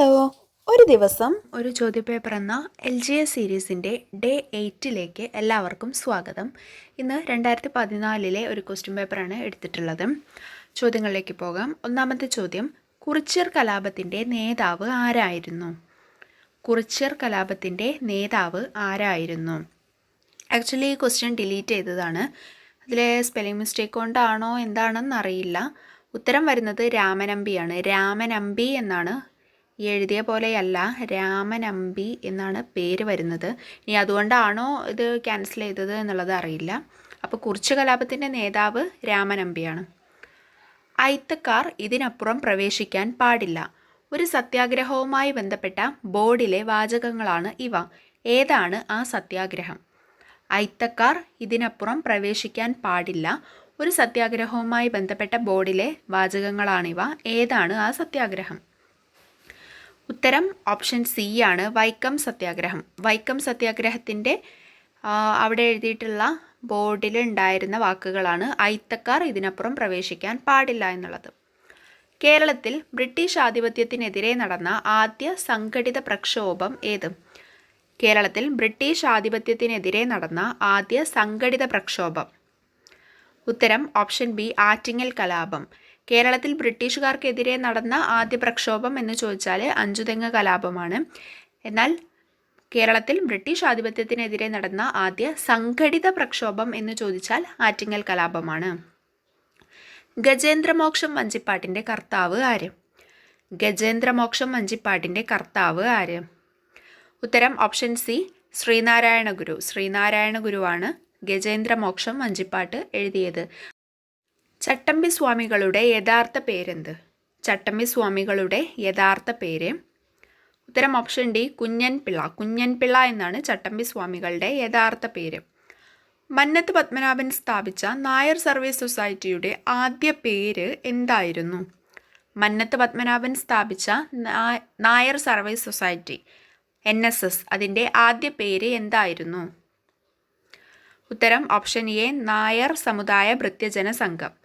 Hello ഒരു ദിവസം ഒരു ചോദ്യപേപ്പർ എന്ന എൽ ജി എസ് സീരീസിന്റെ ഡേ എയ്റ്റിലേക്ക് എല്ലാവർക്കും സ്വാഗതം. ഇന്ന് രണ്ടായിരത്തി പതിനാലിലെ ഒരു ക്വസ്റ്റ്യൻ പേപ്പറാണ് എടുത്തിട്ടുള്ളത്. ചോദ്യങ്ങളിലേക്ക് പോകാം. ഒന്നാമത്തെ ചോദ്യം കുറിച്യർ കലാപത്തിന്റെ നേതാവ് ആരായിരുന്നു? കുറിച്യർ കലാപത്തിന്റെ നേതാവ് ആരായിരുന്നു? ആക്ച്വലി ഈ ക്വസ്റ്റ്യൻ ഡിലീറ്റ് ചെയ്തതാണ്. അതിലെ സ്പെല്ലിംഗ് മിസ്റ്റേക്ക് കൊണ്ടാണോ എന്താണെന്ന് അറിയില്ല ഉത്തരം വരുന്നത് രാമനമ്പിയാണ്. രാമനമ്പി എന്നാണ് എഴുതിയ പോലെയല്ല രാമനമ്പി എന്നാണ് പേര് വരുന്നത്. ഇനി അതുകൊണ്ടാണോ ഇത് ക്യാൻസൽ ചെയ്തത് എന്നുള്ളത് അറിയില്ല. അപ്പോൾ കുറിച്ച് കലാപത്തിന്റെ നേതാവ് രാമനമ്പിയാണ്. അയിത്തക്കാർ ഇതിനപ്പുറം പ്രവേശിക്കാൻ പാടില്ല. ഒരു സത്യാഗ്രഹവുമായി ബന്ധപ്പെട്ട ബോർഡിലെ വാചകങ്ങളാണ് ഇവ. ഏതാണ് ആ സത്യാഗ്രഹം? അയിത്തക്കാർ ഇതിനപ്പുറം പ്രവേശിക്കാൻ പാടില്ല. ഒരു സത്യാഗ്രഹവുമായി ബന്ധപ്പെട്ട ബോർഡിലെ വാചകങ്ങളാണിവ. ഏതാണ് ആ സത്യാഗ്രഹം? ഉത്തരം ഓപ്ഷൻ സി ആണ്. വൈക്കം സത്യാഗ്രഹം. വൈക്കം സത്യാഗ്രഹത്തിന്റെ അവിടെ എഴുതിയിട്ടുള്ള ബോർഡിൽ ഉണ്ടായിരുന്ന വാക്കുകളാണ് അയിത്തക്കാർ ഇതിനപ്പുറം പ്രവേശിക്കാൻ പാടില്ല എന്നുള്ളത്. കേരളത്തിൽ ബ്രിട്ടീഷ് ആധിപത്യത്തിനെതിരെ നടന്ന ആദ്യ സംഘടിത പ്രക്ഷോഭം ഏത്? കേരളത്തിൽ ബ്രിട്ടീഷ് ആധിപത്യത്തിനെതിരെ നടന്ന ആദ്യ സംഘടിത പ്രക്ഷോഭം. ഉത്തരം ഓപ്ഷൻ ബി ആറ്റിങ്ങൽ കലാപം. കേരളത്തിൽ ബ്രിട്ടീഷുകാർക്കെതിരെ നടന്ന ആദ്യ പ്രക്ഷോഭം എന്ന് ചോദിച്ചാൽ അഞ്ചുതെങ്ങ് കലാപമാണ്. എന്നാൽ കേരളത്തിൽ ബ്രിട്ടീഷ് ആധിപത്യത്തിനെതിരെ നടന്ന ആദ്യ സംഘടിത പ്രക്ഷോഭം എന്ന് ചോദിച്ചാൽ ആറ്റിങ്ങൽ കലാപമാണ്. ഗജേന്ദ്രമോക്ഷം വഞ്ചിപ്പാട്ടിന്റെ കർത്താവ് ആര്? ഗജേന്ദ്രമോക്ഷം വഞ്ചിപ്പാട്ടിന്റെ കർത്താവ് ആര്? ഉത്തരം ഓപ്ഷൻ സി ശ്രീനാരായണ ഗുരു ശ്രീനാരായണ ഗുരുവാണ് ഗജേന്ദ്രമോക്ഷം വഞ്ചിപ്പാട്ട് എഴുതിയത്. ചട്ടമ്പി സ്വാമികളുടെ യഥാർത്ഥ പേരെന്ത്? ചട്ടമ്പി സ്വാമികളുടെ യഥാർത്ഥ പേര്. ഉത്തരം ഓപ്ഷൻ ഡി കുഞ്ഞൻപിള്ള. കുഞ്ഞൻപിള്ള കുഞ്ഞൻ പിള്ള എന്നാണ് ചട്ടമ്പി സ്വാമികളുടെ യഥാർത്ഥ പേര്. മന്നത്ത് പത്മനാഭൻ സ്ഥാപിച്ച നായർ സർവീസ് സൊസൈറ്റിയുടെ ആദ്യ പേര് എന്തായിരുന്നു? മന്നത്ത് പത്മനാഭൻ സ്ഥാപിച്ച Nair service society N S S. അതിന്റെ ആദ്യ പേര് എന്തായിരുന്നു? ഉത്തരം ഓപ്ഷൻ എ നായർ സമുദായ ഭൃത്യജന സംഘം.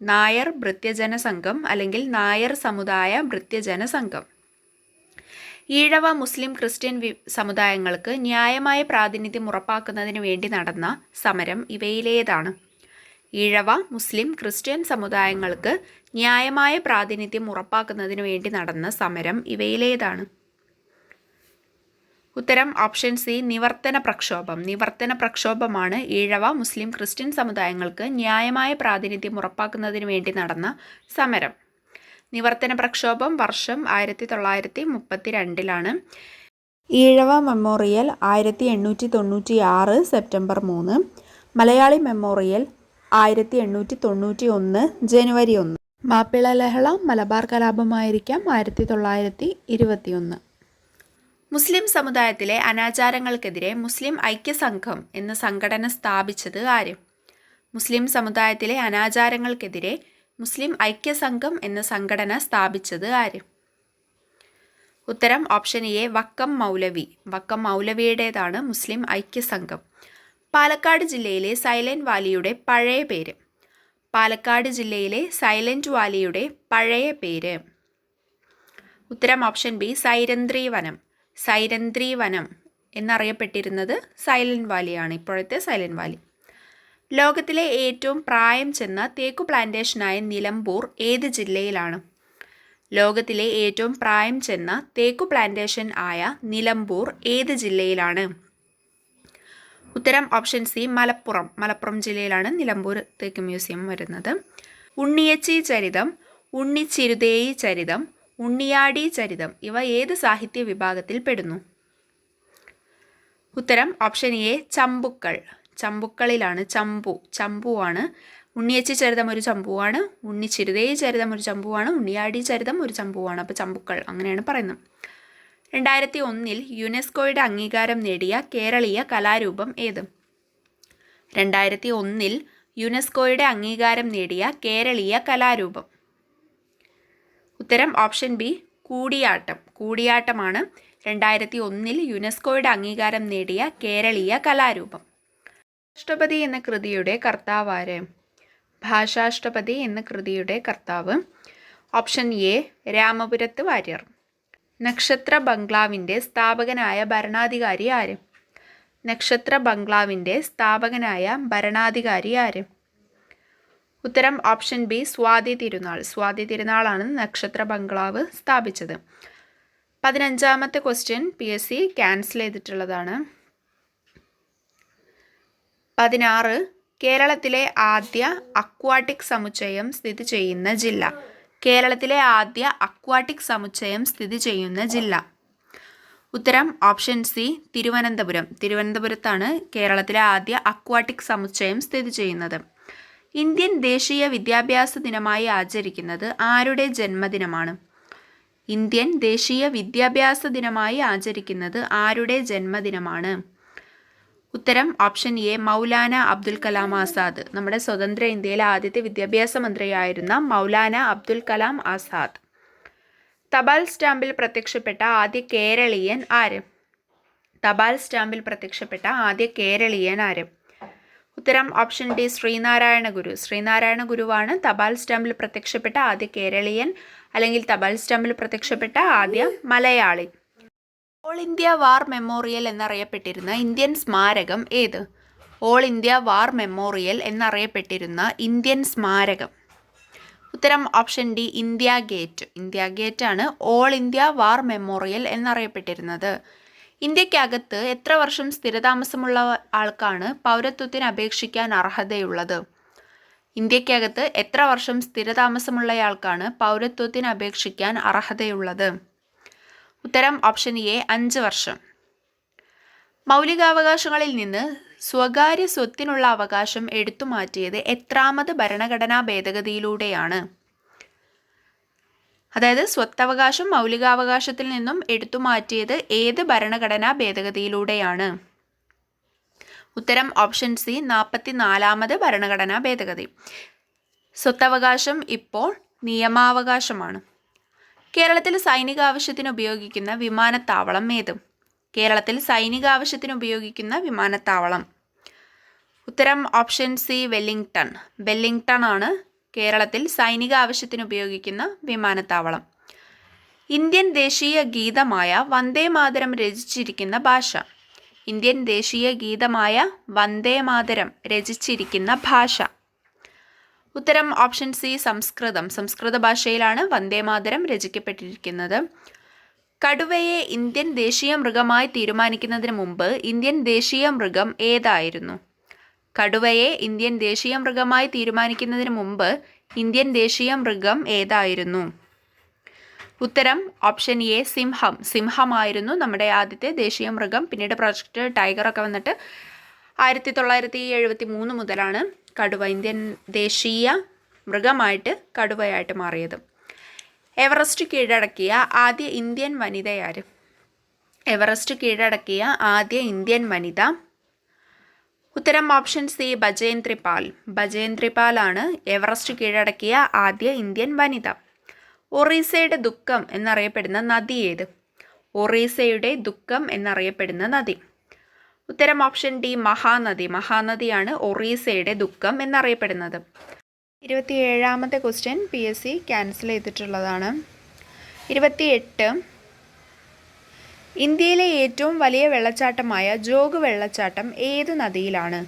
നായർ ഭൃത്യജന സംഘം അല്ലെങ്കിൽ നായർ സമുദായ ഭൃത്യജന സംഘം ഈഴവ മുസ്ലിം ക്രിസ്ത്യൻ സമുദായങ്ങൾക്ക് ന്യായമായ പ്രാതിനിധ്യം ഉറപ്പാക്കുന്നതിന് വേണ്ടി നടന്ന സമരം ഇവയിലേതാണ്. ഈഴവ മുസ്ലിം ക്രിസ്ത്യൻ സമുദായങ്ങൾക്ക് ന്യായമായ പ്രാതിനിധ്യം ഉറപ്പാക്കുന്നതിന് വേണ്ടി നടന്ന സമരം ഇവയിലേതാണ്. ഉത്തരം ഓപ്ഷൻ സി നിവർത്തന പ്രക്ഷോഭം. നിവർത്തന പ്രക്ഷോഭമാണ് ഈഴവ മുസ്ലിം ക്രിസ്ത്യൻ സമുദായങ്ങൾക്ക് ന്യായമായ പ്രാതിനിധ്യം ഉറപ്പാക്കുന്നതിന് വേണ്ടി നടന്ന സമരം. നിവർത്തന പ്രക്ഷോഭം വർഷം ആയിരത്തി തൊള്ളായിരത്തി മുപ്പത്തി രണ്ടിലാണ് ഈഴവ മെമ്മോറിയൽ ആയിരത്തി എണ്ണൂറ്റി തൊണ്ണൂറ്റി ആറ് സെപ്റ്റംബർ മൂന്ന്. മലയാളി മെമ്മോറിയൽ ആയിരത്തി എണ്ണൂറ്റി തൊണ്ണൂറ്റി ഒന്ന് ജനുവരി ഒന്ന്. മാപ്പിള ലഹള മലബാർ കലാപമായിരിക്കാം ആയിരത്തി തൊള്ളായിരത്തി ഇരുപത്തി ഒന്ന് മുസ്ലിം സമുദായത്തിലെ അനാചാരങ്ങൾക്കെതിരെ മുസ്ലിം ഐക്യസംഘം എന്ന സംഘടന സ്ഥാപിച്ചത് ആര്? മുസ്ലിം സമുദായത്തിലെ അനാചാരങ്ങൾക്കെതിരെ മുസ്ലിം ഐക്യസംഘം എന്ന സംഘടന സ്ഥാപിച്ചത് ആര്? ഉത്തരം ഓപ്ഷൻ എ വക്കം മൗലവി. വക്കം മൗലവിയുടേതാണ് മുസ്ലിം ഐക്യസംഘം. പാലക്കാട് ജില്ലയിലെ സൈലന്റ് വാലിയുടെ പഴയ പേര്. പാലക്കാട് ജില്ലയിലെ സൈലന്റ് വാലിയുടെ പഴയ പേര്. ഉത്തരം ഓപ്ഷൻ ബി സൈരന്ത്രി വനം സൈരന്ത്രി വനം എന്നറിയപ്പെട്ടിരുന്നത് സൈലന്റ് വാലിയാണ് ഇപ്പോഴത്തെ സൈലന്റ് വാലി. ലോകത്തിലെ ഏറ്റവും പ്രായം ചെന്ന തേക്കു പ്ലാന്റേഷനായ നിലമ്പൂർ ഏത് ജില്ലയിലാണ്? ലോകത്തിലെ ഏറ്റവും പ്രായം ചെന്ന തേക്കു പ്ലാന്റേഷൻ ആയ നിലമ്പൂർ ഏത് ജില്ലയിലാണ്? ഉത്തരം ഓപ്ഷൻ സി മലപ്പുറം. മലപ്പുറം ജില്ലയിലാണ് നിലമ്പൂർ തേക്ക് മ്യൂസിയം വരുന്നത്. ഉണ്ണിയച്ചി ചരിതം ഉണ്ണിച്ചിരുതേയി ചരിതം ഉണ്ണിയാടി ചരിതം. ഇവ ഏത് സാഹിത്യ വിഭാഗത്തിൽ പെടുന്നു? ഉത്തരം ഓപ്ഷൻ എ ചമ്പുക്കൾ. ചമ്പുക്കളിലാണ് ചമ്പു. ചമ്പുവാണ് ഉണ്ണിയച്ചി ചരിതം ഒരു ചമ്പുവാണ് ഉണ്ണിച്ചിരുതേ ചരിതം ഒരു ചമ്പുവാണ് ഉണ്ണിയാടി ചരിതം ഒരു ചമ്പുവാണ്. അപ്പോൾ ചമ്പുക്കൾ അങ്ങനെയാണ് പറയുന്നത്. രണ്ടായിരത്തി ഒന്നിൽ യുനെസ്കോയുടെ അംഗീകാരം നേടിയ കേരളീയ കലാരൂപം ഏത്? രണ്ടായിരത്തി ഒന്നിൽ യുനെസ്കോയുടെ അംഗീകാരം നേടിയ കേരളീയ കലാരൂപം. ഉത്തരം ഓപ്ഷൻ ബി കൂടിയാട്ടം. കൂടിയാട്ടമാണ് രണ്ടായിരത്തി ഒന്നിൽ യുനെസ്കോയുടെ അംഗീകാരം നേടിയ കേരളീയ കലാരൂപം. രാഷ്ട്രപതി എന്ന കൃതിയുടെ കർത്താവ് ആര്? ഭാഷാഷ്ടപതി എന്ന കൃതിയുടെ കർത്താവ്. Option A Ramapurathu Warrier. നക്ഷത്ര ബംഗ്ലാവിന്റെ സ്ഥാപകനായ ഭരണാധികാരി ആര്? നക്ഷത്ര ബംഗ്ലാവിന്റെ സ്ഥാപകനായ ഭരണാധികാരി ആര്? ഉത്തരം ഓപ്ഷൻ ബി സ്വാതി തിരുനാൾ. സ്വാതി തിരുനാളാണ് നക്ഷത്ര ബംഗ്ലാവ് സ്ഥാപിച്ചത്. പതിനഞ്ചാമത്തെ question P S C cancel ചെയ്തിട്ടുള്ളതാണ്. പതിനാറ് കേരളത്തിലെ ആദ്യ അക്വാട്ടിക് സമുച്ചയം സ്ഥിതി ചെയ്യുന്ന ജില്ല. കേരളത്തിലെ ആദ്യ അക്വാട്ടിക് സമുച്ചയം സ്ഥിതി ചെയ്യുന്ന ജില്ല. ഉത്തരം ഓപ്ഷൻ സി തിരുവനന്തപുരം. തിരുവനന്തപുരത്താണ് കേരളത്തിലെ ആദ്യ അക്വാട്ടിക് സമുച്ചയം സ്ഥിതി ചെയ്യുന്നത്. ഇന്ത്യൻ ദേശീയ വിദ്യാഭ്യാസ ദിനമായി ആചരിക്കുന്നത് ആരുടെ ജന്മദിനമാണ്? ഇന്ത്യൻ ദേശീയ വിദ്യാഭ്യാസ ദിനമായി ആചരിക്കുന്നത് ആരുടെ ജന്മദിനമാണ്? ഉത്തരം ഓപ്ഷൻ എ മൗലാന അബ്ദുൽ കലാം ആസാദ്. നമ്മുടെ സ്വതന്ത്ര ഇന്ത്യയിലെ ആദ്യത്തെ വിദ്യാഭ്യാസ മന്ത്രിയായിരുന്ന മൗലാന അബ്ദുൽ കലാം ആസാദ്. തപാൽ സ്റ്റാമ്പിൽ പ്രത്യക്ഷപ്പെട്ട ആദ്യ കേരളീയൻ ആര്? തപാൽ സ്റ്റാമ്പിൽ പ്രത്യക്ഷപ്പെട്ട ആദ്യ കേരളീയൻ ആര്? ഉത്തരം ഓപ്ഷൻ ഡി ശ്രീനാരായണ ഗുരു. ശ്രീനാരായണ ഗുരുവാണ് തപാൽ സ്റ്റാമ്പിൽ പ്രത്യക്ഷപ്പെട്ട ആദ്യ കേരളീയൻ അല്ലെങ്കിൽ തപാൽ സ്റ്റാമ്പിൽ പ്രത്യക്ഷപ്പെട്ട ആദ്യ Malayali. All India war memorial എന്നറിയപ്പെട്ടിരുന്ന ഇന്ത്യൻ സ്മാരകം ഏത്? ഓൾ ഇന്ത്യ വാർ മെമ്മോറിയൽ എന്നറിയപ്പെട്ടിരുന്ന ഇന്ത്യൻ സ്മാരകം. ഉത്തരം option D India gate India gate ആണ് ഓൾ ഇന്ത്യ വാർ മെമ്മോറിയൽ എന്നറിയപ്പെട്ടിരുന്നത്. ഇന്ത്യക്കകത്ത് എത്ര വർഷം സ്ഥിരതാമസമുള്ള ആൾക്കാണ് പൗരത്വത്തിന് അപേക്ഷിക്കാൻ അർഹതയുള്ളത്? ഇന്ത്യക്കകത്ത് എത്ര വർഷം സ്ഥിരതാമസമുള്ളയാൾക്കാണ് പൗരത്വത്തിന് അപേക്ഷിക്കാൻ അർഹതയുള്ളത്? ഉത്തരം ഓപ്ഷൻ എ അഞ്ച് വർഷം. മൗലികാവകാശങ്ങളിൽ നിന്ന് സ്വകാര്യ സ്വത്തിനുള്ള അവകാശം എടുത്തുമാറ്റിയത് എത്രാമത് ഭരണഘടനാ ഭേദഗതിയിലൂടെയാണ്. അതായത് സ്വത്തവകാശം മൗലികാവകാശത്തിൽ നിന്നും എടുത്തു മാറ്റിയത് ഏത് ഭരണഘടനാ ഭേദഗതിയിലൂടെയാണ്? ഉത്തരം ഓപ്ഷൻ സി നാൽപ്പത്തി നാലാമത് ഭരണഘടനാ ഭേദഗതി. സ്വത്തവകാശം ഇപ്പോൾ നിയമാവകാശമാണ്. കേരളത്തിൽ സൈനിക ആവശ്യത്തിന് ഉപയോഗിക്കുന്ന വിമാനത്താവളം ഏത്? കേരളത്തിൽ സൈനിക ആവശ്യത്തിന് ഉപയോഗിക്കുന്ന വിമാനത്താവളം. ഉത്തരം ഓപ്ഷൻ സി വെല്ലിംഗ്ടൺ. വെല്ലിംഗ്ടൺ ആണ് കേരളത്തിൽ സൈനിക ആവശ്യത്തിന് ഉപയോഗിക്കുന്ന വിമാനത്താവളം. ഇന്ത്യൻ ദേശീയ ഗീതമായ വന്ദേ മാതരം രചിച്ചിരിക്കുന്ന ഭാഷ. ഇന്ത്യൻ ദേശീയ ഗീതമായ വന്ദേ മാതരം രചിച്ചിരിക്കുന്ന ഭാഷ. ഉത്തരം ഓപ്ഷൻ സി സംസ്കൃതം. സംസ്കൃത ഭാഷയിലാണ് വന്ദേ മാതരം രചിക്കപ്പെട്ടിരിക്കുന്നത്. കടുവയെ ഇന്ത്യൻ ദേശീയ മൃഗമായി തീരുമാനിക്കുന്നതിന് മുമ്പ് ഇന്ത്യൻ ദേശീയ മൃഗം ഏതായിരുന്നു? കടുവയെ ഇന്ത്യൻ ദേശീയ മൃഗമായി തീരുമാനിക്കുന്നതിന് മുമ്പ് ഇന്ത്യൻ ദേശീയ മൃഗം ഏതായിരുന്നു? ഉത്തരം ഓപ്ഷൻ എ സിംഹം. സിംഹമായിരുന്നു നമ്മുടെ ആദ്യത്തെ ദേശീയ മൃഗം. പിന്നീട് പ്രൊജക്ട് ടൈഗറൊക്കെ വന്നിട്ട് ആയിരത്തി തൊള്ളായിരത്തി എഴുപത്തി മൂന്ന് മുതലാണ് കടുവ ഇന്ത്യൻ ദേശീയ മൃഗമായിട്ട് കടുവയായിട്ട് മാറിയത്. എവറസ്റ്റ് കീഴടക്കിയ ആദ്യ ഇന്ത്യൻ വനിതയാര്? എവറസ്റ്റ് കീഴടക്കിയ ആദ്യ ഇന്ത്യൻ വനിത ഉത്തരം ഓപ്ഷൻ സി ബജേന്ദ്രിപാൽ ബജേന്ദ്രിപാലാണ് ബജേന്ദ്രി പാലാണ് എവറസ്റ്റ് കീഴടക്കിയ ആദ്യ ഇന്ത്യൻ വനിത. ഒറീസയുടെ ദുഃഖം എന്നറിയപ്പെടുന്ന നദി ഏത്? ഒറീസയുടെ ദുഃഖം എന്നറിയപ്പെടുന്ന നദി. ഉത്തരം ഓപ്ഷൻ ഡി മഹാനദി. മഹാനദിയാണ് ഒറീസയുടെ ദുഃഖം എന്നറിയപ്പെടുന്നത്. ഇരുപത്തിയേഴാമത്തെ question P S C cancel ചെയ്തിട്ടുള്ളതാണ്. ഇരുപത്തിയെട്ട് ഇന്ത്യയിലെ ഏറ്റവും വലിയ വെള്ളച്ചാട്ടമായ ജോഗ് വെള്ളച്ചാട്ടം ഏത് നദിയിലാണ്?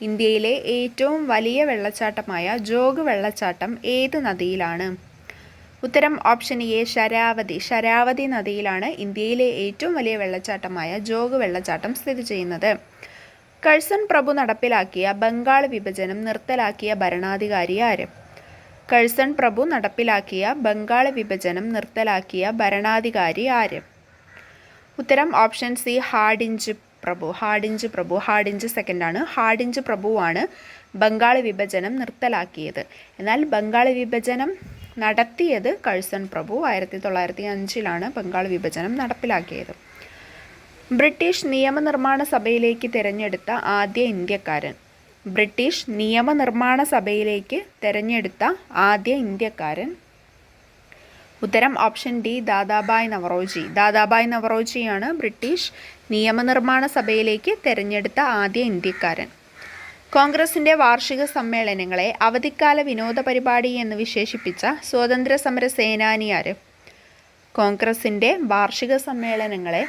ഇന്ത്യയിലെ ഏറ്റവും വലിയ വെള്ളച്ചാട്ടമായ ജോഗ് വെള്ളച്ചാട്ടം ഏത് നദിയിലാണ്? ഉത്തരം ഓപ്ഷൻ എ ശരാവതി. ശരാവതി നദിയിലാണ് ഇന്ത്യയിലെ ഏറ്റവും വലിയ വെള്ളച്ചാട്ടമായ ജോഗ് വെള്ളച്ചാട്ടം സ്ഥിതി ചെയ്യുന്നത്. കഴ്സൺ പ്രഭു നടപ്പിലാക്കിയ ബംഗാൾ വിഭജനം നിർത്തലാക്കിയ ഭരണാധികാരി ആര്? കഴ്സൺ പ്രഭു നടപ്പിലാക്കിയ ബംഗാൾ വിഭജനം നിർത്തലാക്കിയ ഭരണാധികാരി ആര്? ഉത്തരം ഓപ്ഷൻ സി ഹാഡിഞ്ച് പ്രഭു. ഹാഡിഞ്ച് പ്രഭു. ഹാഡിഞ്ച് സെക്കൻഡാണ്. ഹാഡിഞ്ച് പ്രഭുവാണ് ബംഗാൾ വിഭജനം നിർത്തലാക്കിയത്. എന്നാൽ ബംഗാൾ വിഭജനം നടത്തിയത് കഴ്സൺ പ്രഭു. ആയിരത്തി തൊള്ളായിരത്തി അഞ്ചിലാണ് ബംഗാൾ വിഭജനം നടപ്പിലാക്കിയത്. ബ്രിട്ടീഷ് നിയമനിർമ്മാണ സഭയിലേക്ക് തിരഞ്ഞെടുത്ത ആദ്യ ഇന്ത്യക്കാരൻ. ബ്രിട്ടീഷ് നിയമനിർമ്മാണ സഭയിലേക്ക് തിരഞ്ഞെടുത്ത ആദ്യ ഇന്ത്യക്കാരൻ ഉത്തരം ഓപ്ഷൻ ഡി ദാദാബായ് നവറോജി. ദാദാബായ് നവറോജിയാണ് ബ്രിട്ടീഷ് നിയമനിർമ്മാണ സഭയിലേക്ക് തിരഞ്ഞെടുത്ത ആദ്യ ഇന്ത്യക്കാരൻ. കോൺഗ്രസിന്റെ വാർഷിക സമ്മേളനങ്ങളെ അവധിക്കാല വിനോദ പരിപാടി എന്ന് വിശേഷിപ്പിച്ച സ്വാതന്ത്ര്യ സമര സേനാനിയാര്? കോൺഗ്രസിന്റെ വാർഷിക സമ്മേളനങ്ങളെ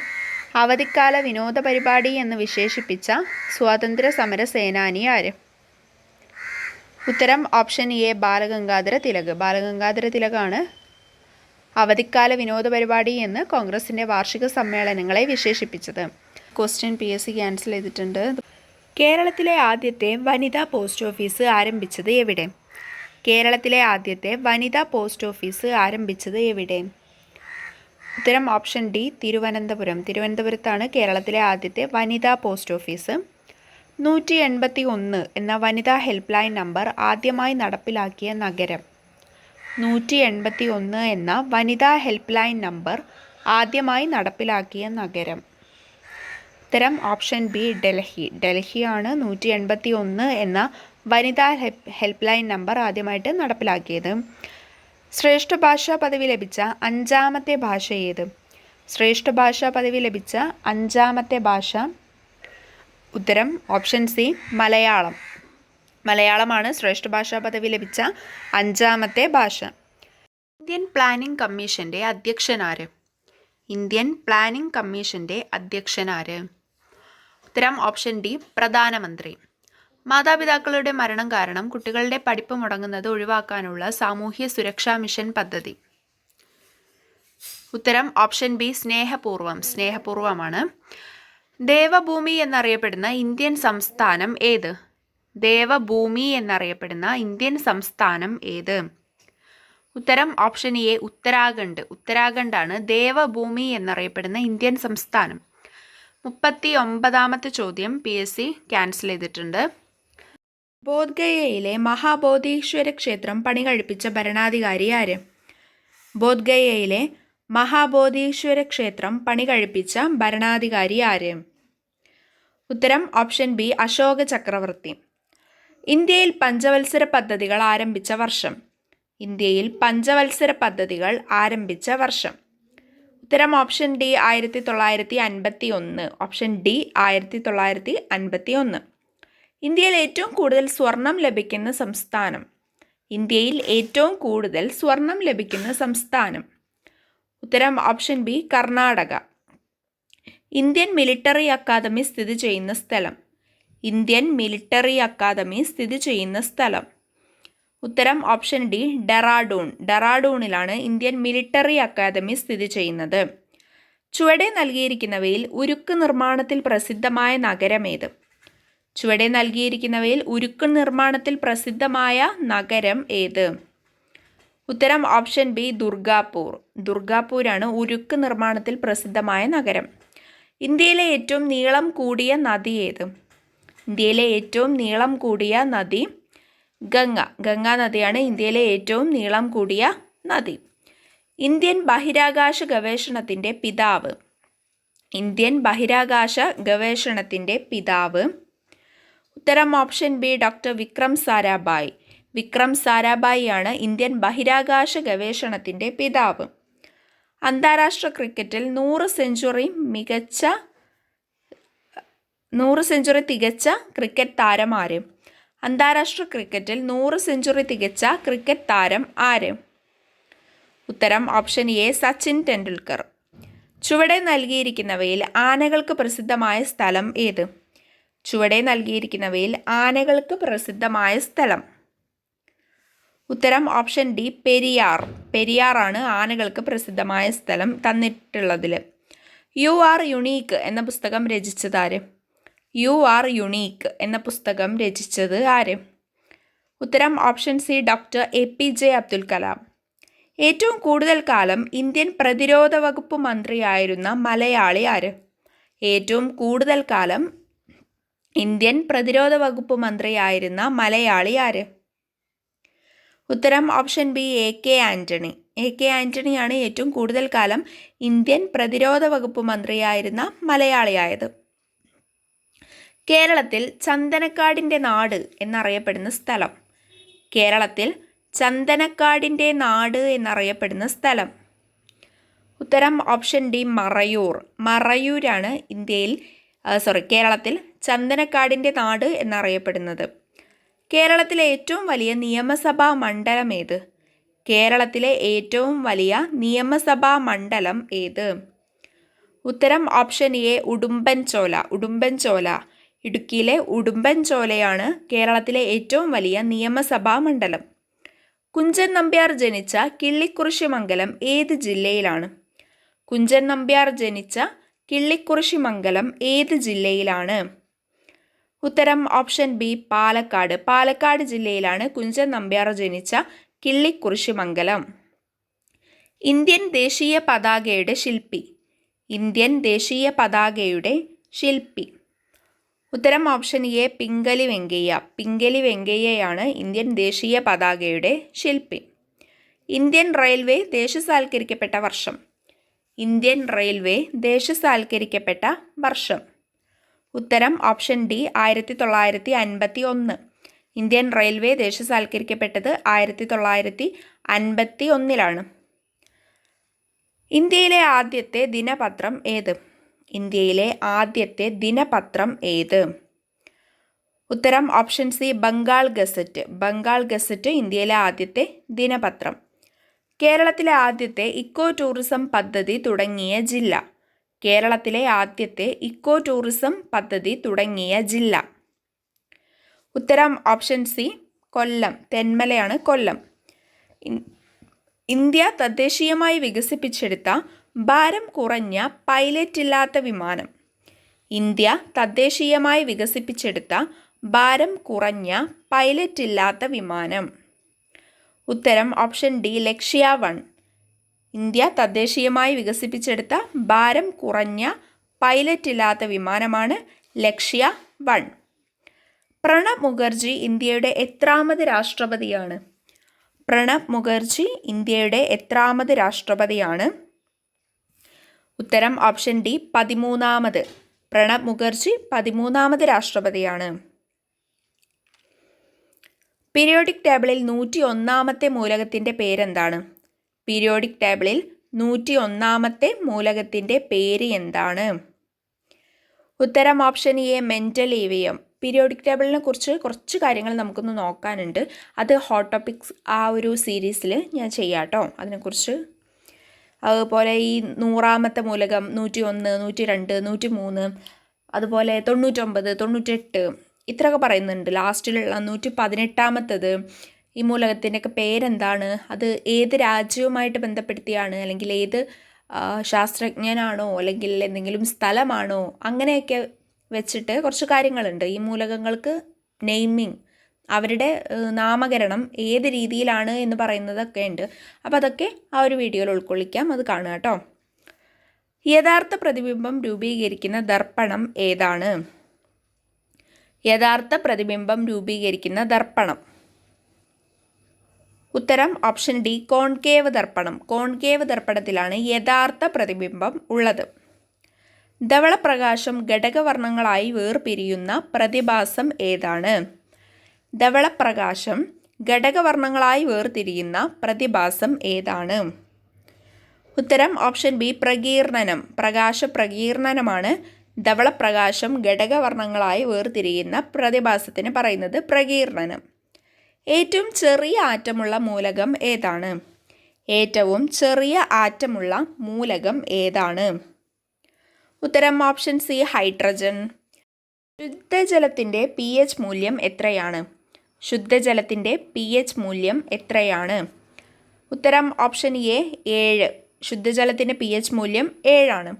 അവധിക്കാല വിനോദ പരിപാടി എന്ന് വിശേഷിപ്പിച്ച സ്വാതന്ത്ര്യ സമര സേനാനി ആര് ഉത്തരം ഓപ്ഷൻ എ ബാലഗംഗാധര തിലക്. ബാലഗംഗാധര തിലകാണ് അവധിക്കാല വിനോദ പരിപാടി എന്ന് കോൺഗ്രസിന്റെ വാർഷിക സമ്മേളനങ്ങളെ വിശേഷിപ്പിച്ചത്. Question P S C cancel ചെയ്തിട്ടുണ്ട്. കേരളത്തിലെ ആദ്യത്തെ വനിതാ പോസ്റ്റ് ഓഫീസ് ആരംഭിച്ചത് എവിടെ? കേരളത്തിലെ ആദ്യത്തെ വനിതാ പോസ്റ്റ് ഓഫീസ് ആരംഭിച്ചത് എവിടെ? ഉത്തരം ഓപ്ഷൻ ഡി തിരുവനന്തപുരം. തിരുവനന്തപുരത്താണ് കേരളത്തിലെ ആദ്യത്തെ വനിതാ പോസ്റ്റ് ഓഫീസ്. നൂറ്റി എൺപത്തി ഒന്ന് എന്ന വനിതാ ഹെൽപ്പ് ലൈൻ നമ്പർ ആദ്യമായി നടപ്പിലാക്കിയ നഗരം. നൂറ്റി എൺപത്തി ഒന്ന് എന്ന വനിതാ ഹെൽപ്പ് ലൈൻ നമ്പർ ആദ്യമായി നടപ്പിലാക്കിയ നഗരം. ഉത്തരം ഓപ്ഷൻ ബി ഡൽഹി. ഡൽഹിയാണ് നൂറ്റി എൺപത്തി ഒന്ന് എന്ന വനിതാ ഹെൽപ്പ് ലൈൻ നമ്പർ ആദ്യമായിട്ട് നടപ്പിലാക്കിയത്. ശ്രേഷ്ഠ ഭാഷാ പദവി ലഭിച്ച അഞ്ചാമത്തെ ഭാഷ ഏത്? ശ്രേഷ്ഠ ഭാഷാ പദവി ലഭിച്ച അഞ്ചാമത്തെ ഭാഷ. ഉത്തരം ഓപ്ഷൻ സി മലയാളം. മലയാളമാണ് ശ്രേഷ്ഠ ഭാഷാ പദവി ലഭിച്ച അഞ്ചാമത്തെ ഭാഷ. ഇന്ത്യൻ പ്ലാനിംഗ് കമ്മീഷന്റെ അധ്യക്ഷനാര്? ഇന്ത്യൻ പ്ലാനിംഗ് കമ്മീഷന്റെ അധ്യക്ഷനാര്? ഉത്തരം ഓപ്ഷൻ ഡി പ്രധാനമന്ത്രി. മാതാപിതാക്കളുടെ മരണം കാരണം കുട്ടികളുടെ പഠിപ്പ് മുടങ്ങുന്നത് ഒഴിവാക്കാനുള്ള സാമൂഹ്യ സുരക്ഷാ മിഷൻ പദ്ധതി. ഉത്തരം ഓപ്ഷൻ ബി സ്നേഹപൂർവം. സ്നേഹപൂർവമാണ്. ദേവഭൂമി എന്നറിയപ്പെടുന്ന ഇന്ത്യൻ സംസ്ഥാനം ഏത്? ദേവഭൂമി എന്നറിയപ്പെടുന്ന ഇന്ത്യൻ സംസ്ഥാനം ഏത്? ഉത്തരം ഓപ്ഷൻ എ ഉത്തരാഖണ്ഡ്. ഉത്തരാഖണ്ഡാണ് ദേവഭൂമി എന്നറിയപ്പെടുന്ന ഇന്ത്യൻ സംസ്ഥാനം. മുപ്പത്തി ഒമ്പതാമത്തെ ചോദ്യം പി എസ് സി ക്യാൻസൽ ചെയ്തിട്ടുണ്ട്. ബോധ്ഗയയിലെ മഹാബോധീശ്വര ക്ഷേത്രം പണി കഴിപ്പിച്ച ഭരണാധികാരി ആര്? ബോധ്ഗയയിലെ മഹാബോധീശ്വര ക്ഷേത്രം പണി കഴിപ്പിച്ച ഭരണാധികാരി ആര്? ഉത്തരം ഓപ്ഷൻ ബി അശോക ചക്രവർത്തി ഇന്ത്യയിൽ പഞ്ചവത്സര പദ്ധതികൾ ആരംഭിച്ച വർഷം. ഇന്ത്യയിൽ പഞ്ചവത്സര പദ്ധതികൾ ആരംഭിച്ച വർഷം. ഉത്തരം ഓപ്ഷൻ ഡി ആയിരത്തി തൊള്ളായിരത്തി അൻപത്തി ഒന്ന് ഓപ്ഷൻ ഡി ആയിരത്തി തൊള്ളായിരത്തി അൻപത്തി ഒന്ന് ഇന്ത്യയിൽ ഏറ്റവും കൂടുതൽ സ്വർണം ലഭിക്കുന്ന സംസ്ഥാനം. ഇന്ത്യയിൽ ഏറ്റവും കൂടുതൽ സ്വർണം ലഭിക്കുന്ന സംസ്ഥാനം. ഉത്തരം option B Karnataka. Indian military academy സ്ഥിതി ചെയ്യുന്ന സ്ഥലം. ഇന്ത്യൻ മിലിറ്ററി അക്കാദമി സ്ഥിതി ചെയ്യുന്ന സ്ഥലം. ഉത്തരം ഓപ്ഷൻ ഡി ഡെറാഡൂൺ. ഡെറാഡൂണിലാണ് ഇന്ത്യൻ മിലിറ്ററി അക്കാദമി സ്ഥിതി ചെയ്യുന്നത്. ചുവടെ നൽകിയിരിക്കുന്നവയിൽ ഉരുക്ക് നിർമ്മാണത്തിൽ പ്രസിദ്ധമായ നഗരമേത് ചുവടെ നൽകിയിരിക്കുന്നവയിൽ ഉരുക്ക് നിർമ്മാണത്തിൽ പ്രസിദ്ധമായ നഗരം ഏത്? ഉത്തരം ഓപ്ഷൻ ബി ദുർഗാപൂർ. ദുർഗാപൂരാണ് ഉരുക്ക് നിർമ്മാണത്തിൽ പ്രസിദ്ധമായ നഗരം. ഇന്ത്യയിലെ ഏറ്റവും നീളം കൂടിയ നദി ഏത്? ഇന്ത്യയിലെ ഏറ്റവും നീളം കൂടിയ നദി ഗംഗ. ഗംഗാ നദിയാണ് ഇന്ത്യയിലെ ഏറ്റവും നീളം കൂടിയ നദി. ഇന്ത്യൻ ബഹിരാകാശ ഗവേഷണത്തിന്റെ പിതാവ്. ഇന്ത്യൻ ബഹിരാകാശ ഗവേഷണത്തിന്റെ പിതാവ്. ഉത്തരം option B doctor Vikram Sarabhai. Vikram Sarabhai ആണ് ഇന്ത്യൻ ബഹിരാകാശ ഗവേഷണത്തിന്റെ പിതാവ്. അന്താരാഷ്ട്ര ക്രിക്കറ്റിൽ നൂറ് സെഞ്ചുറി മികച്ച നൂറ് സെഞ്ചുറി തികച്ച ക്രിക്കറ്റ് താരം ആര്? അന്താരാഷ്ട്ര ക്രിക്കറ്റിൽ നൂറ് സെഞ്ചുറി തികച്ച ക്രിക്കറ്റ് താരം ആര്? ഉത്തരം ഓപ്ഷൻ എ സച്ചിൻ ടെണ്ടുൽക്കർ. ചുവടെ നൽകിയിരിക്കുന്നവയിൽ ആനകൾക്ക് പ്രസിദ്ധമായ സ്ഥലം ഏത്? ചുവടെ നൽകിയിരിക്കുന്നവയിൽ ആനകൾക്ക് പ്രസിദ്ധമായ സ്ഥലം. ഉത്തരം ഓപ്ഷൻ ഡി പെരിയാർ. പെരിയാറാണ് ആനകൾക്ക് പ്രസിദ്ധമായ സ്ഥലം തന്നിട്ടുള്ളതിൽ യു ആർ യുണീക്ക് എന്ന പുസ്തകം രചിച്ചതാര് യു ആർ യുണീക്ക് എന്ന പുസ്തകം രചിച്ചത് ആര്? ഉത്തരം option C doctor A P J Abdul Kalam. ഏറ്റവും കൂടുതൽ കാലം ഇന്ത്യൻ പ്രതിരോധ വകുപ്പ് മന്ത്രിയായിരുന്ന മലയാളി ആര്? ഏറ്റവും കൂടുതൽ കാലം ഇന്ത്യൻ പ്രതിരോധ വകുപ്പ് മന്ത്രിയായിരുന്ന മലയാളി ആര്? ഉത്തരം option B A K Antony A K ആന്റണിയാണ് ഏറ്റവും കൂടുതൽ കാലം ഇന്ത്യൻ പ്രതിരോധ വകുപ്പ് മന്ത്രിയായിരുന്ന മലയാളിയായത്. കേരളത്തിൽ ചന്ദനക്കാടിന്റെ നാട് എന്നറിയപ്പെടുന്ന സ്ഥലം. കേരളത്തിൽ ചന്ദനക്കാടിന്റെ നാട് എന്നറിയപ്പെടുന്ന സ്ഥലം. ഉത്തരം ഓപ്ഷൻ ഡി മറയൂർ. മറയൂരാണ് ഇന്ത്യയിൽ സോറി കേരളത്തിൽ ചന്ദനക്കാടിന്റെ നാട് എന്നറിയപ്പെടുന്നത്. കേരളത്തിലെ ഏറ്റവും വലിയ നിയമസഭാ മണ്ഡലം ഏത്? കേരളത്തിലെ ഏറ്റവും വലിയ നിയമസഭാ മണ്ഡലം ഏത്? ഉത്തരം ഓപ്ഷൻ എ ഉടുമ്പൻചോല. ഉടുമ്പൻചോല. ഇടുക്കിയിലെ ഉടുമ്പൻചോലയാണ് കേരളത്തിലെ ഏറ്റവും വലിയ നിയമസഭാ മണ്ഡലം കുഞ്ചൻ നമ്പ്യാർ ജനിച്ച കിള്ളിക്കുറിശിമംഗലം ഏത് ജില്ലയിലാണ്? കുഞ്ചൻ നമ്പ്യാർ ജനിച്ച കിള്ളിക്കുറിശിമംഗലം ഏത് ജില്ലയിലാണ്? ഉത്തരം ഓപ്ഷൻ ബി പാലക്കാട്. പാലക്കാട് ജില്ലയിലാണ് കുഞ്ചൻ നമ്പ്യാർ ജനിച്ച കിള്ളിക്കുറിശിമംഗലം ഇന്ത്യൻ ദേശീയ പതാകയുടെ ശില്പി. ഇന്ത്യൻ ദേശീയ പതാകയുടെ ശില്പി. ഉത്തരം ഓപ്ഷൻ എ പിങ്കലി വെങ്കയ്യ. പിങ്കലി വെങ്കയ്യയാണ് ഇന്ത്യൻ ദേശീയ പതാകയുടെ ശില്പി. ഇന്ത്യൻ റെയിൽവേ ദേശസാൽക്കരിക്കപ്പെട്ട വർഷം. ഇന്ത്യൻ റെയിൽവേ ദേശസാൽക്കരിക്കപ്പെട്ട വർഷം. ഉത്തരം ഓപ്ഷൻ ഡി ആയിരത്തി തൊള്ളായിരത്തി അൻപത്തി ഒന്ന് ഇന്ത്യൻ റെയിൽവേ ദേശസാൽക്കരിക്കപ്പെട്ടത് ആയിരത്തി തൊള്ളായിരത്തി അൻപത്തി ഒന്നിലാണ് ഇന്ത്യയിലെ ആദ്യത്തെ ദിനപത്രം ഏത്? ഇന്ത്യയിലെ ആദ്യത്തെ ദിനപത്രം ഏത്? ഉത്തരം option C Bengal gazette. Bengal gazette ഇന്ത്യയിലെ ആദ്യത്തെ ദിനപത്രം. കേരളത്തിലെ ആദ്യത്തെ ഇക്കോ ടൂറിസം പദ്ധതി തുടങ്ങിയ ജില്ല. കേരളത്തിലെ ആദ്യത്തെ ഇക്കോ ടൂറിസം പദ്ധതി തുടങ്ങിയ ജില്ല. ഉത്തരം ഓപ്ഷൻ സി കൊല്ലം. തെന്മലയാണ് കൊല്ലം. ഇന്ത്യ തദ്ദേശീയമായി വികസിപ്പിച്ചെടുത്ത ഭാരം കുറഞ്ഞ പൈലറ്റ് ഇല്ലാത്ത വിമാനം. ഇന്ത്യ തദ്ദേശീയമായി വികസിപ്പിച്ചെടുത്ത ഭാരം കുറഞ്ഞ പൈലറ്റ് ഇല്ലാത്ത വിമാനം. ഉത്തരം option D Lakshya one. India തദ്ദേശീയമായി വികസിപ്പിച്ചെടുത്ത ഭാരം കുറഞ്ഞ പൈലറ്റ് ഇല്ലാത്ത വിമാനമാണ് ലക്ഷ്യ വൺ. പ്രണബ് മുഖർജി ഇന്ത്യയുടെ എത്രാമത് രാഷ്ട്രപതിയാണ്. പ്രണബ് മുഖർജി ഇന്ത്യയുടെ എത്രാമത് രാഷ്ട്രപതിയാണ്. ഉത്തരം ഓപ്ഷൻ ഡി പതിമൂന്നാമത്. പ്രണബ് മുഖർജി പതിമൂന്നാമത് രാഷ്ട്രപതിയാണ്. പീരിയോഡിക് ടേബിളിൽ നൂറ്റി ഒന്നാമത്തെ മൂലകത്തിന്റെ പേരെന്താണ്? പീരിയോഡിക് ടേബിളിൽ നൂറ്റി ഒന്നാമത്തെ മൂലകത്തിന്റെ പേര് എന്താണ്? ഉത്തരം option A mendelevium periodic ടേബിളിനെ കുറിച്ച് കുറച്ച് കാര്യങ്ങൾ നമുക്കൊന്ന് നോക്കാനുണ്ട്. അത് ഹോട്ട് ടോപ്പിക്സ് ആ ഒരു സീരീസിൽ ഞാൻ ചെയ്യാം കേട്ടോ അതിനെക്കുറിച്ച് അതുപോലെ ഈ നൂറാമത്തെ മൂലകം നൂറ്റി ഒന്ന് നൂറ്റി രണ്ട് നൂറ്റി മൂന്ന് അതുപോലെ തൊണ്ണൂറ്റൊമ്പത് തൊണ്ണൂറ്റെട്ട് ഇത്രയൊക്കെ പറയുന്നുണ്ട്. ലാസ്റ്റിലുള്ള നൂറ്റി പതിനെട്ടാമത്തത് ഈ മൂലകത്തിന്റെയൊക്കെ പേരെന്താണ്? അത് ഏത് രാജ്യവുമായിട്ട് ബന്ധപ്പെടുത്തിയാണ്? അല്ലെങ്കിൽ ഏത് ശാസ്ത്രജ്ഞനാണോ? അല്ലെങ്കിൽ എന്തെങ്കിലും സ്ഥലമാണോ? അങ്ങനെയൊക്കെ വെച്ചിട്ട് കുറച്ച് കാര്യങ്ങളുണ്ട്. ഈ മൂലകങ്ങൾക്ക് നെയ്മിങ് അവരുടെ നാമകരണം ഏത് രീതിയിലാണ് എന്ന് പറയുന്നതൊക്കെ ഉണ്ട്. അപ്പോൾ അതൊക്കെ ആ ഒരു വീഡിയോയിൽ ഉൾക്കൊള്ളിക്കാം. അത് കാണുക കേട്ടോ. യഥാർത്ഥ പ്രതിബിംബം രൂപീകരിക്കുന്ന ദർപ്പണം ഏതാണ്? യഥാർത്ഥ പ്രതിബിംബം രൂപീകരിക്കുന്ന ദർപ്പണം. ഉത്തരം ഓപ്ഷൻ ഡി കോൺകേവ് ദർപ്പണം. കോൺകേവ് ദർപ്പണത്തിലാണ് യഥാർത്ഥ പ്രതിബിംബം ഉള്ളത്. ധവളപ്രകാശം ഘടകവർണങ്ങളായി വേർപിരിയുന്ന പ്രതിഭാസം ഏതാണ്? ധവളപ്രകാശം ഘടകവർണങ്ങളായി വേർതിരിയുന്ന പ്രതിഭാസം ഏതാണ്? ഉത്തരം ഓപ്ഷൻ ബി പ്രകീർണനം. പ്രകാശ പ്രകീർണനമാണ് ധവളപ്രകാശം ഘടകവർണങ്ങളായി വേർതിരിയുന്ന പ്രതിഭാസത്തിന് പറയുന്നത് പ്രകീർണനം. ഏറ്റവും ചെറിയ ആറ്റമുള്ള മൂലകം ഏതാണ്? ഏറ്റവും ചെറിയ ആറ്റമുള്ള മൂലകം ഏതാണ്? ഉത്തരം ഓപ്ഷൻ സി ഹൈഡ്രജൻ. ശുദ്ധജലത്തിന്റെ പി എച്ച് മൂല്യം എത്രയാണ്? ശുദ്ധജലത്തിന്റെ പി എച്ച് മൂല്യം എത്രയാണ്? ഉത്തരം ഓപ്ഷൻ എ ഏഴ്. ശുദ്ധജലത്തിന്റെ പി എച്ച് മൂല്യം ഏഴാണ്.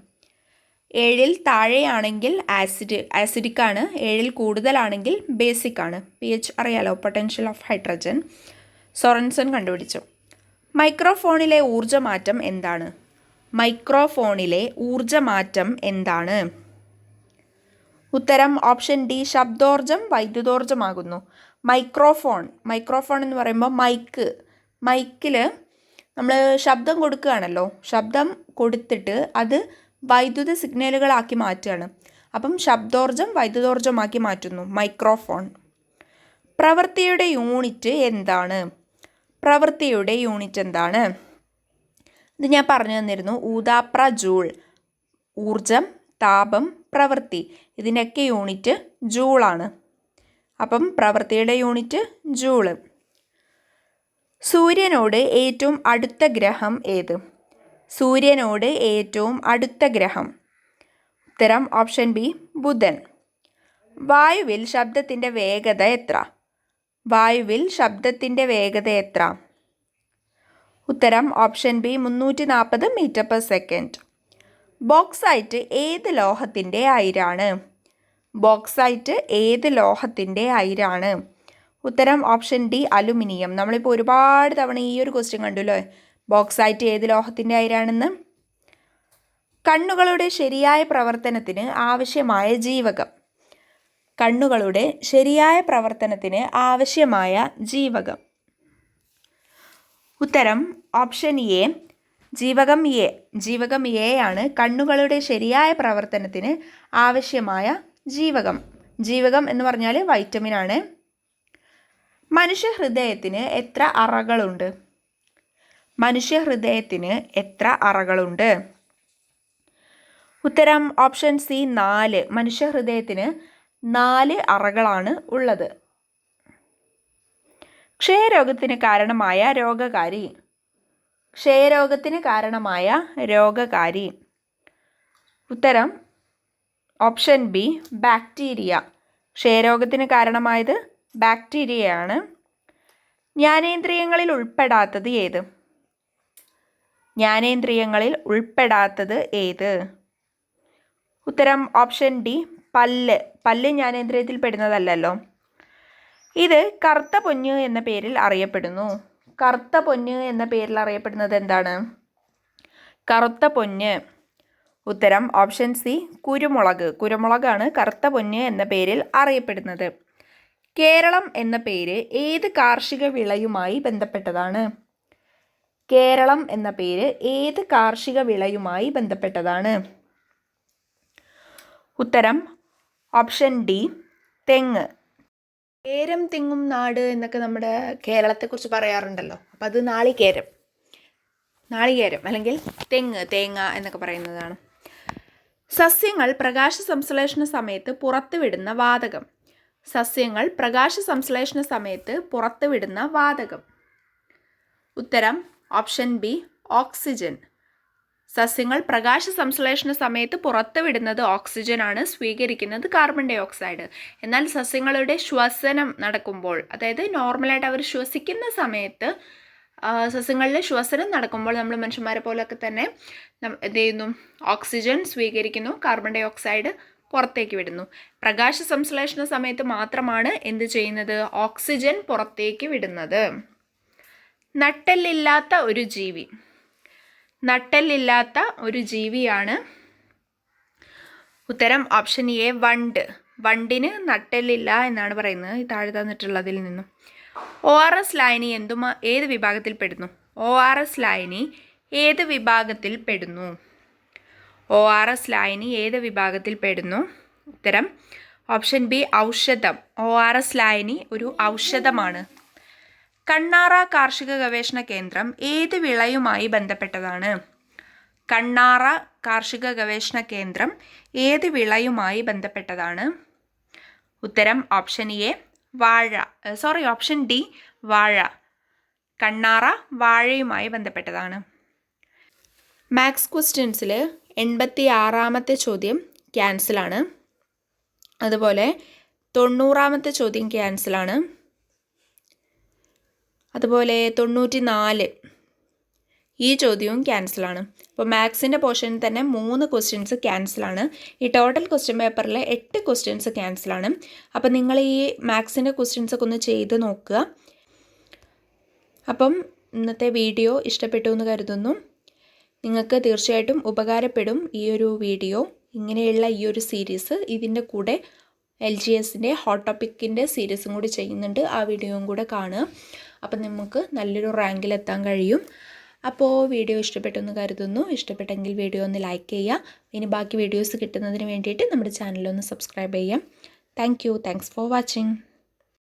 ഏഴിൽ താഴെയാണെങ്കിൽ ആസിഡ് ആസിഡിക് ആണ്. ഏഴിൽ കൂടുതലാണെങ്കിൽ ബേസിക് ആണ്. പി എച്ച് അറിയാലോ പൊട്ടൻഷ്യൽ ഓഫ് ഹൈഡ്രജൻ സൊറൻസൺ കണ്ടുപിടിച്ചു. മൈക്രോഫോണിലെ ഊർജമാറ്റം എന്താണ്? മൈക്രോഫോണിലെ ഊർജമാറ്റം എന്താണ്? ഉത്തരം ഓപ്ഷൻ ഡി ശബ്ദോർജം വൈദ്യുതോർജമാകുന്നു മൈക്രോഫോൺ. മൈക്രോഫോൺ എന്ന് പറയുമ്പോൾ മൈക്ക്. മൈക്കിൽ നമ്മൾ ശബ്ദം കൊടുക്കുകയാണല്ലോ. ശബ്ദം കൊടുത്തിട്ട് അത് വൈദ്യുത സിഗ്നലുകളാക്കി മാറ്റുകയാണ്. അപ്പം ശബ്ദോർജം വൈദ്യുതോർജമാക്കി മാറ്റുന്നു മൈക്രോഫോൺ. പ്രവൃത്തിയുടെ യൂണിറ്റ് എന്താണ്? പ്രവൃത്തിയുടെ യൂണിറ്റ് എന്താണ്? ഇത് ഞാൻ പറഞ്ഞു തന്നിരുന്നു. ഊതാപ്ര ജൂൾ ഊർജം താപം പ്രവൃത്തി. ഇതിന്റെയൊക്കെ യൂണിറ്റ് ജൂളാണ്. അപ്പം പ്രവൃത്തിയുടെ യൂണിറ്റ് ജൂൾ. സൂര്യനോട് ഏറ്റവും അടുത്ത ഗ്രഹം ഏത്? സൂര്യനോട് ഏറ്റവും അടുത്ത ഗ്രഹം. ഉത്തരം ഓപ്ഷൻ ബി ബുധൻ. വായുവിൽ ശബ്ദത്തിന്റെ വേഗത എത്ര? വായുവിൽ ശബ്ദത്തിന്റെ വേഗത എത്ര? ഉത്തരം ഓപ്ഷൻ ബി മുന്നൂറ്റി നാൽപ്പത് മീറ്റർ പെർ സെക്കൻഡ്. ബോക്സൈറ്റ് ഏത് ലോഹത്തിന്റെ അയിരാണ്? ബോക്സൈറ്റ് ഏത് ലോഹത്തിന്റെ അയിരാണ്? ഉത്തരം ഓപ്ഷൻ ഡി അലുമിനിയം. നമ്മളിപ്പോൾ ഒരുപാട് തവണ ഈ ഒരു ക്വസ്റ്റ്യൻ കണ്ടുല്ലോ? ബോക്സൈറ്റ് ഏത് ലോഹത്തിന്റെ അയിരാണെന്ന്? കണ്ണുകളുടെ ശരിയായ പ്രവർത്തനത്തിന് ആവശ്യമായ ജീവകം. കണ്ണുകളുടെ ശരിയായ പ്രവർത്തനത്തിന് ആവശ്യമായ ജീവകം. ഉത്തരം ഓപ്ഷൻ എ ജീവകം എ. ജീവകം എ ആണ് കണ്ണുകളുടെ ശരിയായ പ്രവർത്തനത്തിന് ആവശ്യമായ ജീവകം. ജീവകം എന്ന് പറഞ്ഞാൽ വൈറ്റമിൻ ആണ് മനുഷ്യ ഹൃദയത്തിന് എത്ര അറകളുണ്ട്? മനുഷ്യ ഹൃദയത്തിന് എത്ര അറകളുണ്ട്? ഉത്തരം ഓപ്ഷൻ സി നാല്. മനുഷ്യ ഹൃദയത്തിന് നാല് അറകളാണ് ഉള്ളത്. ക്ഷയരോഗത്തിന് കാരണമായ രോഗകാരി. ക്ഷയരോഗത്തിന് കാരണമായ രോഗകാരി. ഉത്തരം ഓപ്ഷൻ ബി ബാക്ടീരിയ. ക്ഷയരോഗത്തിന് കാരണമായത് ബാക്ടീരിയയാണ്. ജ്ഞാനേന്ദ്രിയങ്ങളിൽ ഉൾപ്പെടാത്തത് ഏത്? ജ്ഞാനേന്ദ്രിയങ്ങളിൽ ഉൾപ്പെടാത്തത് ഏത്? ഉത്തരം ഓപ്ഷൻ ഡി പല്ല്. പല്ല് ജ്ഞാനേന്ദ്രിയത്തിൽ പെടുന്നതല്ലല്ലോ. ഇത് കറുത്ത പൊന്ന് എന്ന പേരിൽ അറിയപ്പെടുന്നു. കറുത്ത പൊന്ന് എന്ന പേരിൽ അറിയപ്പെടുന്നത് എന്താണ്? കറുത്ത പൊന്ന്. ഉത്തരം ഓപ്ഷൻ സി കുരുമുളക്. കുരുമുളകാണ് കറുത്ത പൊന്ന് എന്ന പേരിൽ അറിയപ്പെടുന്നത്. കേരളം എന്ന പേര് ഏത് കാർഷിക വിളയുമായി ബന്ധപ്പെട്ടതാണ്? കേരളം എന്ന പേര് ഏത് കാർഷിക വിളയുമായി ബന്ധപ്പെട്ടതാണ്? ഉത്തരം ഓപ്ഷൻ ഡി തെങ്ങ്. കേരം തെങ്ങും നാട് എന്നൊക്കെ നമ്മുടെ കേരളത്തെക്കുറിച്ച് പറയാറുണ്ടല്ലോ. അപ്പോൾ അത് നാളികേരം. നാളികേരം അല്ലെങ്കിൽ തെങ്ങ് തേങ്ങ എന്നൊക്കെ പറയുന്നതാണ്. സസ്യങ്ങൾ പ്രകാശ സംശ്ലേഷണ സമയത്ത് പുറത്തുവിടുന്ന വാതകം. സസ്യങ്ങൾ പ്രകാശ സംശ്ലേഷണ സമയത്ത് പുറത്തുവിടുന്ന വാതകം. ഉത്തരം ഓപ്ഷൻ ബി ഓക്സിജൻ. സസ്യങ്ങൾ പ്രകാശ സംശ്ലേഷണ സമയത്ത് പുറത്തുവിടുന്നത് ഓക്സിജൻ ആണ് സ്വീകരിക്കുന്നത് കാർബൺ ഡൈ ഓക്സൈഡ്. എന്നാൽ സസ്യങ്ങളുടെ ശ്വസനം നടക്കുമ്പോൾ അതായത് നോർമലായിട്ട് അവർ ശ്വസിക്കുന്ന സമയത്ത് ആ, സസ്യങ്ങളിലെ ശ്വസനം നടക്കുമ്പോൾ നമ്മൾ മനുഷ്യന്മാരെ പോലൊക്കെ തന്നെ എന്ത് ചെയ്യുന്നു? ഓക്സിജൻ സ്വീകരിക്കുന്നു കാർബൺ ഡൈ ഓക്സൈഡ് പുറത്തേക്ക് വിടുന്നു. പ്രകാശ സംശ്ലേഷണ സമയത്ത് മാത്രമാണ് എന്ത് ചെയ്യുന്നത്? ഓക്സിജൻ പുറത്തേക്ക് വിടുന്നത്. നട്ടെല്ലില്ലാത്ത ഒരു ജീവി. നട്ടെല്ലില്ലാത്ത ഒരു ജീവിയാണ്. ഉത്തരം ഓപ്ഷൻ എ വണ്ട്. വണ്ടിന് നട്ടെല്ലില്ല എന്നാണ് പറയുന്നത്. താഴെ തന്നിട്ടുള്ളതിൽ നിന്നും. ഒ ആർ എസ് ലായനി എന്തുമാ ഏത് വിഭാഗത്തിൽ പെടുന്നു? ഒ ആർ എസ് ലായനി ഏത് വിഭാഗത്തിൽ പെടുന്നു? ഒ ആർ എസ് ലായനി ഏത് വിഭാഗത്തിൽ പെടുന്നു? ഉത്തരം ഓപ്ഷൻ ബി ഔഷധം. ഒ ആർ എസ് ലായനി ഒരു ഔഷധമാണ്. കണ്ണാറ കാർഷിക ഗവേഷണ കേന്ദ്രം ഏത് വിളയുമായി ബന്ധപ്പെട്ടതാണ്? കണ്ണാറ കാർഷിക ഗവേഷണ കേന്ദ്രം ഏത് വിളയുമായി ബന്ധപ്പെട്ടതാണ്? ഉത്തരം ഓപ്ഷൻ എ വാഴ സോറി ഓപ്ഷൻ ഡി വാഴ. കണ്ണാറ വാഴയുമായി ബന്ധപ്പെട്ടതാണ്. മാത്സ് ക്വസ്റ്റ്യൻസിൽ എൺപത്തി ആറാമത്തെ ചോദ്യം ക്യാൻസലാണ് അതുപോലെ തൊണ്ണൂറാമത്തെ ചോദ്യം ക്യാൻസലാണ് അതുപോലെ തൊണ്ണൂറ്റി നാല് ഈ ചോദ്യവും ക്യാൻസലാണ് അപ്പോൾ മാത്സിന്റെ പോർഷനിൽ തന്നെ മൂന്ന് ക്വസ്റ്റ്യൻസ് ക്യാൻസലാണ് ഈ ടോട്ടൽ ക്വസ്റ്റ്യൻ പേപ്പറിലെ എട്ട് ക്വസ്റ്റ്യൻസ് ക്യാൻസലാണ് അപ്പോൾ നിങ്ങൾ ഈ മാത്സിന്റെ ക്വസ്റ്റ്യൻസ് ഒക്കെ ഒന്ന് ചെയ്ത് നോക്കുക. അപ്പം ഇന്നത്തെ വീഡിയോ ഇഷ്ടപ്പെട്ടു എന്ന് കരുതുന്നു. നിങ്ങൾക്ക് തീർച്ചയായിട്ടും ഉപകാരപ്പെടും ഈ ഒരു വീഡിയോ. ഇങ്ങനെയുള്ള ഈ ഒരു സീരീസ് ഇതിന്റെ കൂടെ എൽ ജി എസിന്റെ ഹോട്ട് ടോപ്പിക്കിന്റെ സീരീസും കൂടി ചെയ്യുന്നുണ്ട്. ആ വീഡിയോയും കൂടെ കാണുക. അപ്പം നമുക്ക് നല്ലൊരു റാങ്കിലെത്താൻ കഴിയും. അപ്പോൾ വീഡിയോ ഇഷ്ടപ്പെട്ടെന്ന് കരുതുന്നു. ഇഷ്ടപ്പെട്ടെങ്കിൽ വീഡിയോ ഒന്ന് ലൈക്ക് ചെയ്യുക ഇനി ബാക്കി വീഡിയോസ് കിട്ടുന്നതിന് വേണ്ടിയിട്ട് നമ്മുടെ ചാനലൊന്ന് സബ്സ്ക്രൈബ് ചെയ്യാം. Thank you thanks for watching